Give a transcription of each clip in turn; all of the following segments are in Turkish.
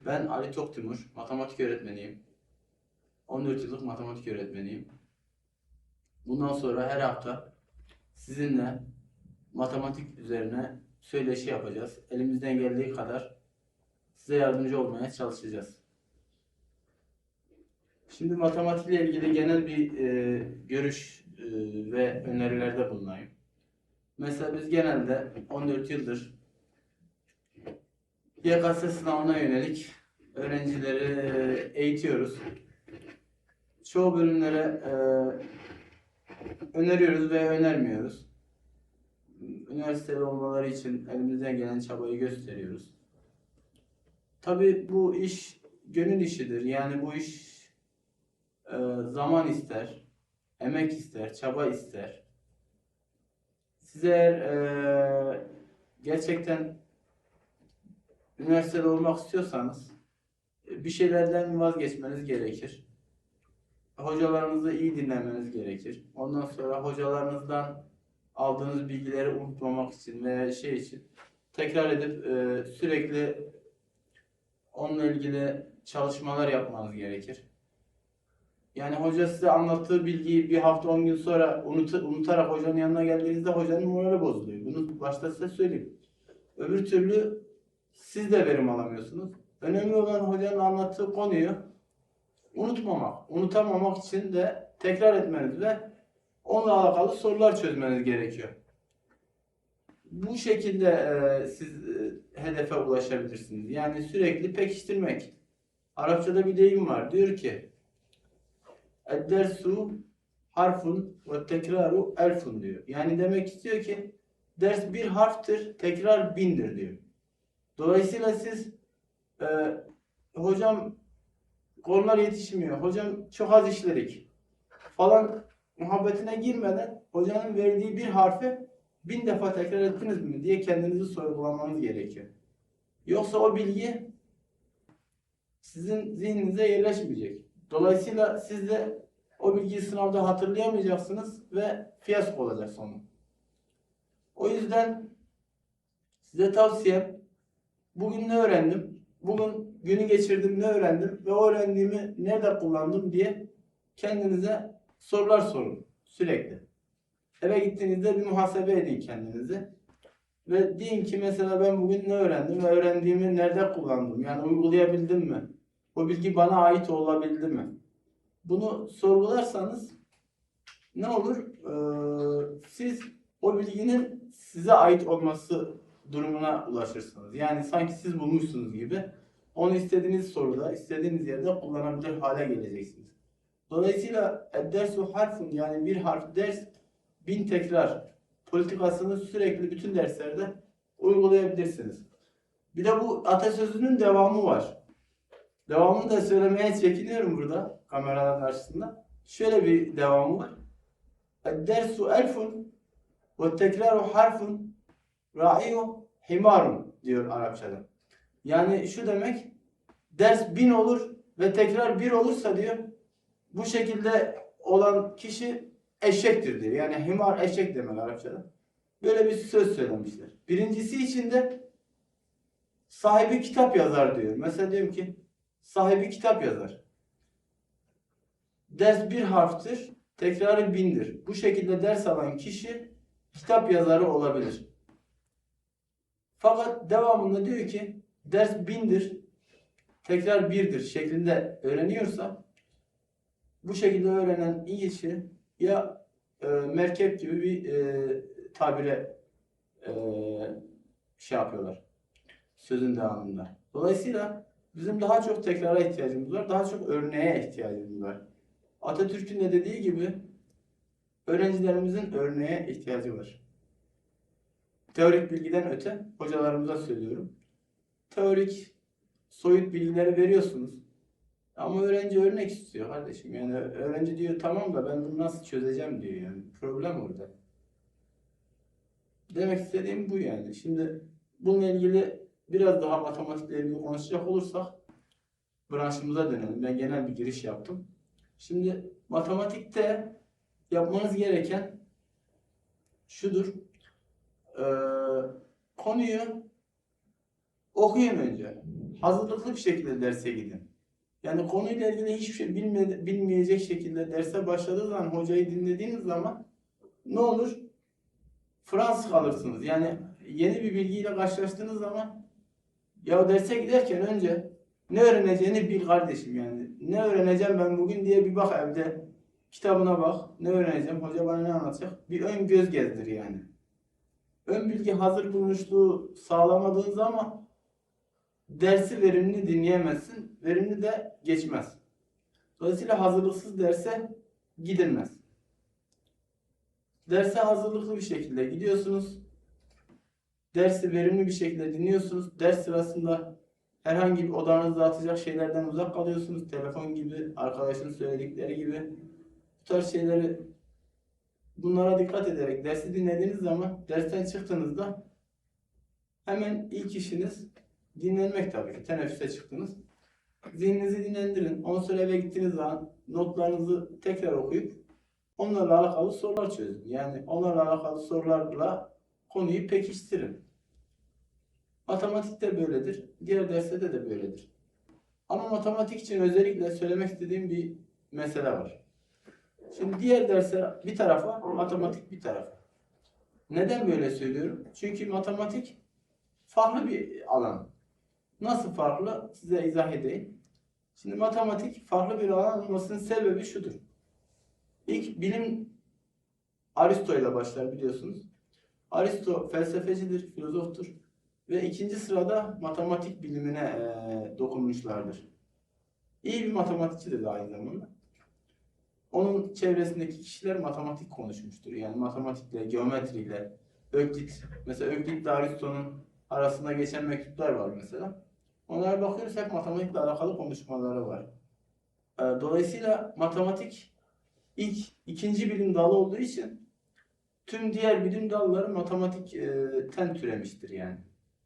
Ben Ali Toktimur, matematik öğretmeniyim. 14 yıllık matematik öğretmeniyim. Bundan sonra her hafta sizinle matematik üzerine söyleşi yapacağız. Elimizden geldiği kadar size yardımcı olmaya çalışacağız. Şimdi matematikle ilgili genel bir e, görüş e, ve önerilerde bulunayım. Mesela biz genelde 14 yıldır YKS sınavına yönelik öğrencileri eğitiyoruz. Çoğu bölümlere e, öneriyoruz ve önermiyoruz. Üniversiteli olmaları için elimizden gelen çabayı gösteriyoruz. Tabii bu iş gönül işidir. Yani bu iş e, zaman ister, emek ister, çaba ister. Siz eğer e, gerçekten üniversitede olmak istiyorsanız e, bir şeylerden vazgeçmeniz gerekir. Hocalarınızı iyi dinlemeniz gerekir. Ondan sonra hocalarınızdan aldığınız bilgileri unutmamak için veya şey için tekrar edip e, sürekli onunla ilgili çalışmalar yapmanız gerekir. Yani hoca size anlattığı bilgiyi bir hafta 10 gün sonra unut, unutarak hocanın yanına geldiğinizde hocanın morali bozuluyor. Bunu başta size söyleyeyim. Öbür türlü siz de verim alamıyorsunuz. Önemli olan hocanın anlattığı konuyu unutmamak, unutamamak için de tekrar etmeniz ve onunla alakalı sorular çözmeniz gerekiyor. Bu şekilde e, siz e, hedefe ulaşabilirsiniz. Yani sürekli pekiştirmek. Arapçada bir deyim var. Diyor ki Ed-dersu harfun ve tekraru elfun diyor. Yani demek istiyor ki ders bir harftir, tekrar bindir diyor. Dolayısıyla siz e, hocam konular yetişmiyor, hocam çok az işledik falan muhabbetine girmeden hocanın verdiği bir harfi bin defa tekrar ettiniz mi diye kendinizi sorgulamanız gerekiyor. Yoksa o bilgi sizin zihninize yerleşmeyecek. Dolayısıyla siz de o bilgiyi sınavda hatırlayamayacaksınız ve fiyasko olacak sonu. O yüzden size tavsiyem bugün ne öğrendim? Bugün günü geçirdim ne öğrendim ve öğrendiğimi nerede kullandım diye kendinize sorular sorun sürekli. Eve gittiğinizde bir muhasebe edin kendinizi. Ve deyin ki mesela ben bugün ne öğrendim ve öğrendiğimi nerede kullandım? Yani uygulayabildim mi? O bilgi bana ait olabildi mi? Bunu sorgularsanız ne olur? Ee, siz o bilginin size ait olması durumuna ulaşırsınız. Yani sanki siz bulmuşsunuz gibi onu istediğiniz soruda, istediğiniz yerde kullanabilir hale geleceksiniz. Dolayısıyla dersu harfun yani bir harf ders bin tekrar politikasını sürekli bütün derslerde uygulayabilirsiniz. Bir de bu atasözünün devamı var. Devamını da söylemeye çekiniyorum burada kameraların karşısında. Şöyle bir devamı var. Dersu elfun ve tekraru harfun ra'iyu himarun diyor Arapçada. Yani şu demek ders bin olur ve tekrar bir olursa diyor bu şekilde olan kişi eşektir diyor. Yani himar eşek demek Arapçada. Böyle bir söz söylemişler. Birincisi için de sahibi kitap yazar diyor. Mesela diyorum ki sahibi kitap yazar. Ders bir harftir, tekrarı bindir. Bu şekilde ders alan kişi kitap yazarı olabilir. Fakat devamında diyor ki ders bindir, tekrar birdir şeklinde öğreniyorsa bu şekilde öğrenen kişi ya e, merkep gibi bir e, tabire e, şey yapıyorlar sözün devamında. Dolayısıyla bizim daha çok tekrara ihtiyacımız var, daha çok örneğe ihtiyacımız var. Atatürk'ün de dediği gibi öğrencilerimizin örneğe ihtiyacı var. Teorik bilgiden öte hocalarımıza söylüyorum. Teorik soyut bilgileri veriyorsunuz. Ama öğrenci örnek istiyor kardeşim. Yani öğrenci diyor tamam da ben bunu nasıl çözeceğim diyor yani. Problem orada. Demek istediğim bu yani. Şimdi bununla ilgili biraz daha matematikle ilgili konuşacak olursak branşımıza dönelim. Ben genel bir giriş yaptım. Şimdi matematikte yapmanız gereken şudur. Ee, konuyu Okuyun önce. Hazırlıklı bir şekilde derse gidin. Yani konuyla ilgili hiçbir şey bilme, bilmeyecek şekilde derse başladığı zaman hocayı dinlediğiniz zaman ne olur? Fransız kalırsınız. Yani yeni bir bilgiyle karşılaştığınız zaman ya derse giderken önce ne öğreneceğini bil kardeşim yani. Ne öğreneceğim ben bugün diye bir bak evde. Kitabına bak. Ne öğreneceğim? Hoca bana ne anlatacak? Bir ön göz gezdir yani. Ön bilgi hazır bulmuşluğu sağlamadığın zaman dersi verimli dinleyemezsin. Verimli de geçmez. Dolayısıyla hazırlıksız derse gidilmez. Derse hazırlıklı bir şekilde gidiyorsunuz. Dersi verimli bir şekilde dinliyorsunuz. Ders sırasında herhangi bir odanızda atacak şeylerden uzak kalıyorsunuz. Telefon gibi, arkadaşın söyledikleri gibi. Bu tarz şeyleri bunlara dikkat ederek dersi dinlediğiniz zaman dersten çıktığınızda hemen ilk işiniz dinlenmek tabii ki. Teneffüse çıktınız. Zihninizi dinlendirin. Ondan sonra eve gittiğiniz zaman notlarınızı tekrar okuyup onlarla alakalı sorular çözün. Yani onlarla alakalı sorularla konuyu pekiştirin. Matematik de böyledir. Diğer derslerde de böyledir. Ama matematik için özellikle söylemek istediğim bir mesele var. Şimdi diğer dersler bir tarafa, matematik bir tarafa. Neden böyle söylüyorum? Çünkü matematik farklı bir alan. Nasıl farklı? Size izah edeyim. Şimdi matematik farklı bir alan olmasının sebebi şudur. İlk bilim Aristo ile başlar biliyorsunuz. Aristo felsefecidir, filozoftur ve ikinci sırada matematik bilimine eee, dokunmuşlardır. İyi bir matematikçidir de aynı zamanda. Onun çevresindeki kişiler matematik konuşmuştur. Yani matematikle, geometriyle, Öklit, mesela Öklit ile Aristo'nun arasında geçen mektuplar var mesela. Onlara bakıyoruz hep matematikle alakalı konuşmaları var. Ee, Dolayısıyla matematik ilk, ikinci bilim dalı olduğu için tüm diğer bilim dalları matematikten türemiştir yani.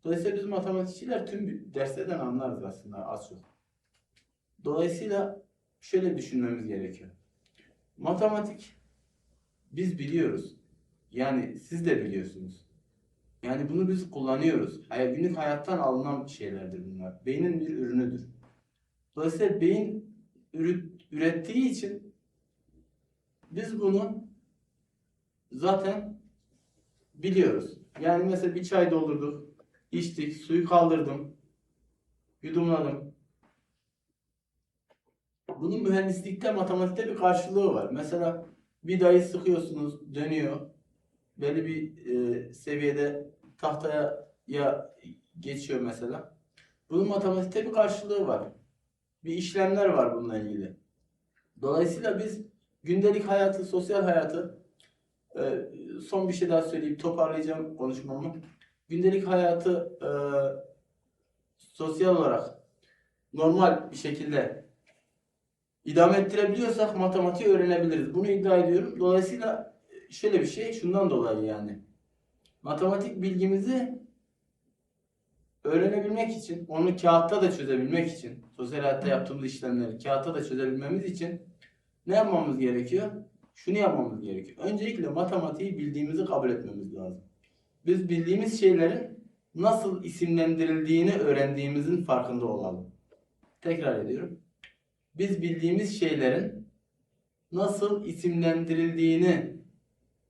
Dolayısıyla biz matematikçiler tüm derslerden anlarız aslında az çok. Dolayısıyla şöyle düşünmemiz gerekiyor. Matematik biz biliyoruz. Yani siz de biliyorsunuz. Yani bunu biz kullanıyoruz. Günlük hayattan alınan şeylerdir bunlar. Beynin bir ürünüdür. Dolayısıyla beyin ürettiği için biz bunu zaten biliyoruz. Yani mesela bir çay doldurduk, içtik, suyu kaldırdım, yudumladım. Bunun mühendislikte, matematikte bir karşılığı var. Mesela bir dayı sıkıyorsunuz, dönüyor. Belli bir e, seviyede tahtaya ya geçiyor mesela. Bunun matematikte bir karşılığı var. Bir işlemler var bununla ilgili. Dolayısıyla biz gündelik hayatı, sosyal hayatı e, son bir şey daha söyleyip toparlayacağım konuşmamı. Gündelik hayatı e, sosyal olarak normal bir şekilde idame ettirebiliyorsak matematiği öğrenebiliriz. Bunu iddia ediyorum. Dolayısıyla şöyle bir şey şundan dolayı yani. Matematik bilgimizi öğrenebilmek için, onu kağıtta da çözebilmek için, sosyal hayatta yaptığımız işlemleri kağıtta da çözebilmemiz için ne yapmamız gerekiyor? Şunu yapmamız gerekiyor. Öncelikle matematiği bildiğimizi kabul etmemiz lazım. Biz bildiğimiz şeylerin nasıl isimlendirildiğini öğrendiğimizin farkında olalım. Tekrar ediyorum. Biz bildiğimiz şeylerin nasıl isimlendirildiğini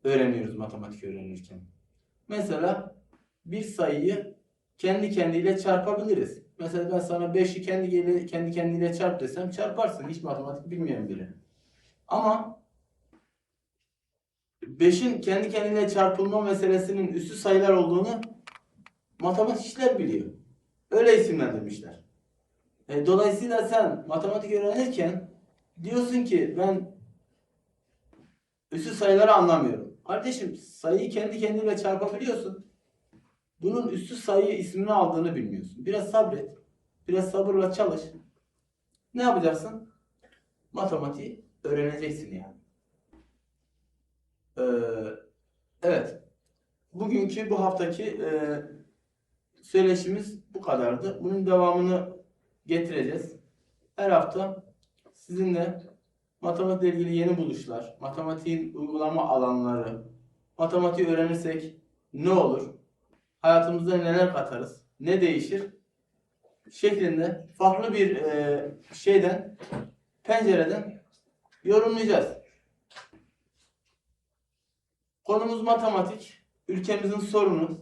öğreniyoruz matematik öğrenirken. Mesela bir sayıyı kendi kendiyle çarpabiliriz. Mesela ben sana 5'i kendi, kendi kendiyle çarp desem çarparsın. Hiç matematik bilmeyen biri. Ama 5'in kendi kendine çarpılma meselesinin üstü sayılar olduğunu matematikçiler biliyor. Öyle isimlendirmişler. E, dolayısıyla sen matematik öğrenirken diyorsun ki ben üstü sayıları anlamıyorum. Kardeşim sayıyı kendi kendine çarpabiliyorsun. Bunun üstü sayı ismini aldığını bilmiyorsun. Biraz sabret. Biraz sabırla çalış. Ne yapacaksın? Matematiği öğreneceksin yani. Ee, evet. Bugünkü bu haftaki e, söyleşimiz bu kadardı. Bunun devamını getireceğiz. Her hafta sizinle matematikle ilgili yeni buluşlar, matematiğin uygulama alanları, matematiği öğrenirsek ne olur, hayatımızda neler katarız, ne değişir şeklinde farklı bir e, şeyden pencereden yorumlayacağız. Konumuz matematik. Ülkemizin sorunu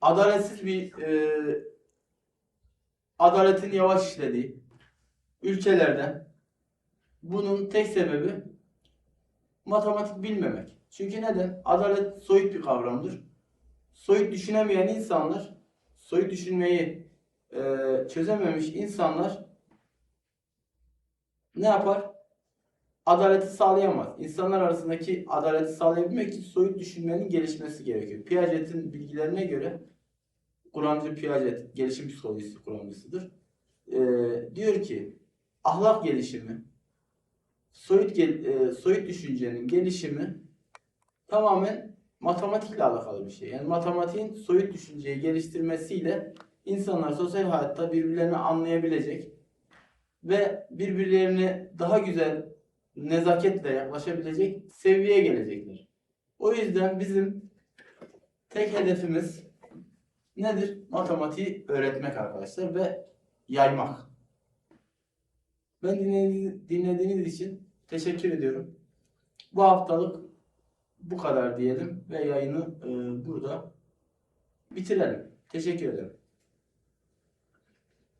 adaletsiz bir e, adaletin yavaş işlediği ülkelerden bunun tek sebebi matematik bilmemek. Çünkü neden? Adalet soyut bir kavramdır. Soyut düşünemeyen insanlar, soyut düşünmeyi e, çözememiş insanlar ne yapar? Adaleti sağlayamaz. İnsanlar arasındaki adaleti sağlayabilmek için soyut düşünmenin gelişmesi gerekiyor. Piaget'in bilgilerine göre kuramcı Piaget gelişim psikolojisi kuramcısıdır. E, diyor ki ahlak gelişimi, soyut gel- e, soyut düşüncenin gelişimi tamamen matematikle alakalı bir şey. Yani matematiğin soyut düşünceyi geliştirmesiyle insanlar sosyal hayatta birbirlerini anlayabilecek ve birbirlerine daha güzel nezaketle yaklaşabilecek seviyeye gelecekler. O yüzden bizim tek hedefimiz nedir? Matematiği öğretmek arkadaşlar ve yaymak. Ben dinlediğiniz, dinlediğiniz için teşekkür ediyorum. Bu haftalık bu kadar diyelim ve yayını e, burada bitirelim. Teşekkür ederim.